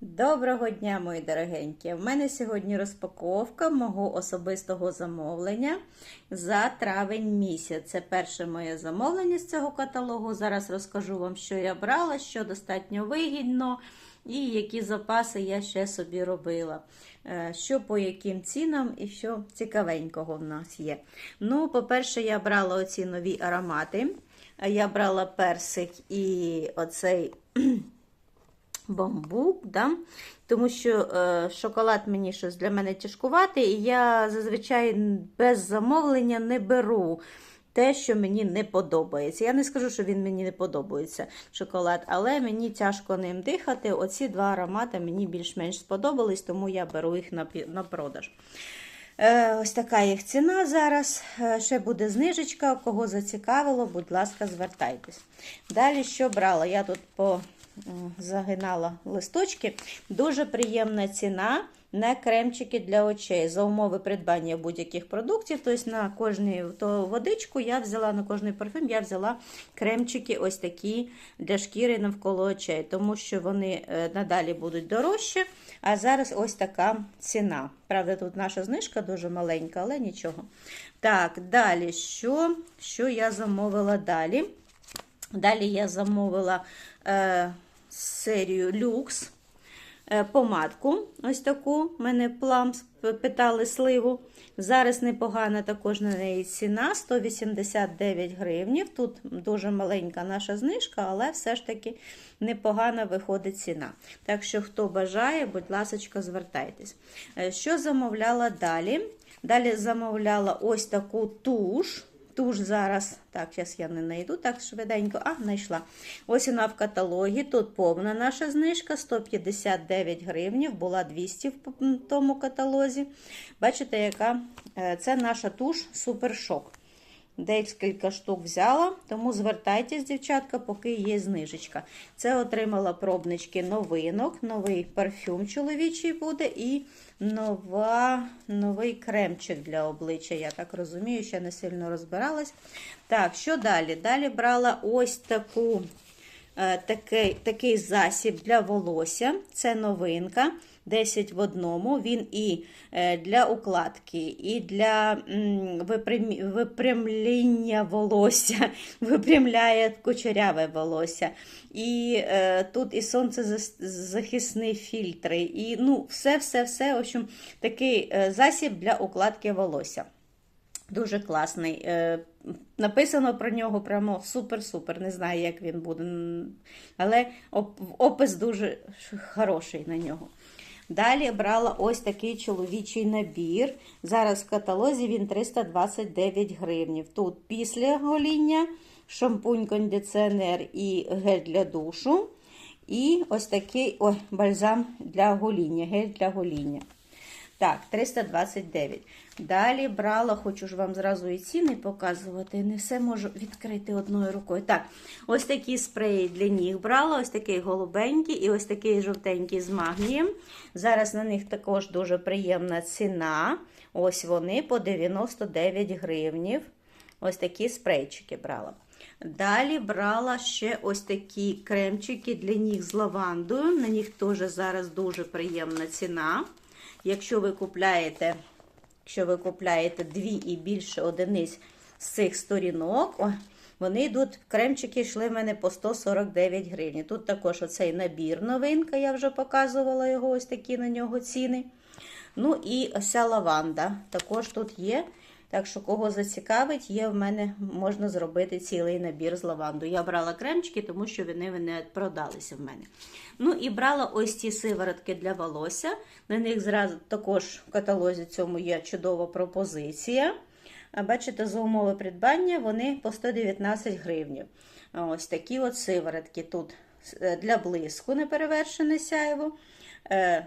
Доброго дня, мої дорогенькі! У мене сьогодні розпаковка мого особистого замовлення за травень місяць. Це перше моє замовлення з цього каталогу. Зараз розкажу вам, що я брала, що достатньо вигідно і які запаси я ще собі робила. Е, Що по яким цінам і що цікавенького в нас є. Ну, по-перше, я брала оці нові аромати. Я брала персик і оцей бамбук, да? тому що е, шоколад мені щось для мене тяжкувати, і я зазвичай без замовлення не беру те, що мені не подобається. Я не скажу, що він мені не подобається, шоколад, але мені тяжко ним дихати. Оці два аромати мені більш-менш сподобались, тому я беру їх на, на продаж. Е, Ось така їх ціна зараз. Е, Ще буде знижечка. Кого зацікавило, будь ласка, звертайтесь. Далі що брала? Я тут по загинала листочки. Дуже приємна ціна на кремчики для очей. За умови придбання будь-яких продуктів. Тобто на кожну то водичку я взяла, на кожний парфюм я взяла кремчики ось такі для шкіри навколо очей, тому що вони е, надалі будуть дорожчі. А зараз ось така ціна. Правда, тут наша знижка дуже маленька, але нічого. Так, далі, що, що я замовила далі? Далі я замовила е, серію люкс. Е, Помадку, ось таку, в мене пламс питали сливу. Зараз непогана також на неї ціна 189 гривнів. Тут дуже маленька наша знижка, але все ж таки непогана виходить ціна. Так що, хто бажає, будь ласка, звертайтесь. Е, Що замовляла далі? Далі замовляла ось таку туш. Туш зараз, так, зараз я не знайду так швиденько. А, знайшла. Ось вона в каталогі. Тут повна наша знижка 159 гривнів, була 200 в тому каталозі. Бачите, яка е, це наша туш супершок. Декілька штук взяла, тому звертайтесь, дівчатка, поки є знижечка. Це отримала пробнички новинок, новий парфюм чоловічий буде і нова, новий кремчик для обличчя. Я так розумію, ще не сильно розбиралась. Так, що далі? Далі брала ось таку, такий, такий засіб для волосся. Це новинка. 10 в одному. Він і е, для укладки, і для випрямління волосся, випрямляє кучеряве волосся. І е, тут і сонцезахисні фільтри, і ну, все-все-все. В общем, такий е, засіб для укладки волосся. Дуже класний. Е, Написано про нього прямо супер-супер. Не знаю, як він буде, але опис дуже хороший на нього. Далі брала ось такий чоловічий набір. Зараз в каталозі він 329 гривнів. Тут після гоління, шампунь, кондиціонер і гель для душу. І ось такий ой, бальзам для гоління, гель для гоління. Так, 329. Далі брала, хочу ж вам зразу і ціни показувати. Не все можу відкрити одною рукою. Так, ось такі спреї для ніг брала, ось такий голубенький і ось такий жовтенький з магнієм. Зараз на них також дуже приємна ціна. Ось вони по 99 гривнів. Ось такі спрейчики брала. Далі брала ще ось такі кремчики для ніг з лавандою. На них теж зараз дуже приємна ціна. Якщо ви купляєте, якщо ви купляєте дві і більше одиниць з цих сторінок, вони йдуть, кремчики йшли в мене по 149 гривень. Тут також оцей набір новинка, я вже показувала його, ось такі на нього ціни. Ну і ося лаванда також тут є. Так що, кого зацікавить, є в мене можна зробити цілий набір з лаванду. Я брала кремчики, тому що вони не продалися в мене. Ну і брала ось ці сиворотки для волосся. На них зразу також в каталозі цьому є чудова пропозиція. Бачите, за умови придбання вони по 119 гривень. Ось такі от сиворотки тут е, для блиску неперевершене сяйво, е,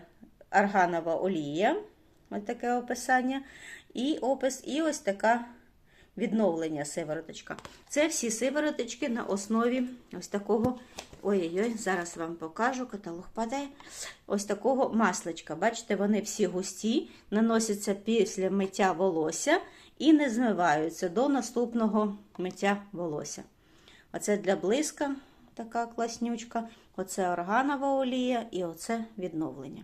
арганова олія, ось таке описання, і опис, і ось така відновлення сивороточка. Це всі сивороточки на основі ось такого. Ой-ой-ой, зараз вам покажу, каталог падає. Ось такого масличка. Бачите, вони всі густі, наносяться після миття волосся і не змиваються до наступного миття волосся. Оце для блиска така класнючка. Оце органова олія і оце відновлення.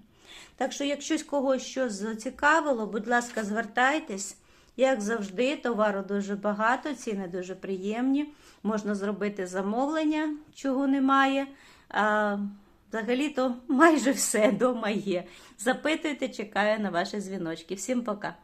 Так що, якщо когось щось зацікавило, будь ласка, звертайтесь. Як завжди, товару дуже багато, ціни дуже приємні. Можна зробити замовлення, чого немає. А взагалі-то майже все вдома є. Запитуйте, чекаю на ваші дзвіночки. Всім пока!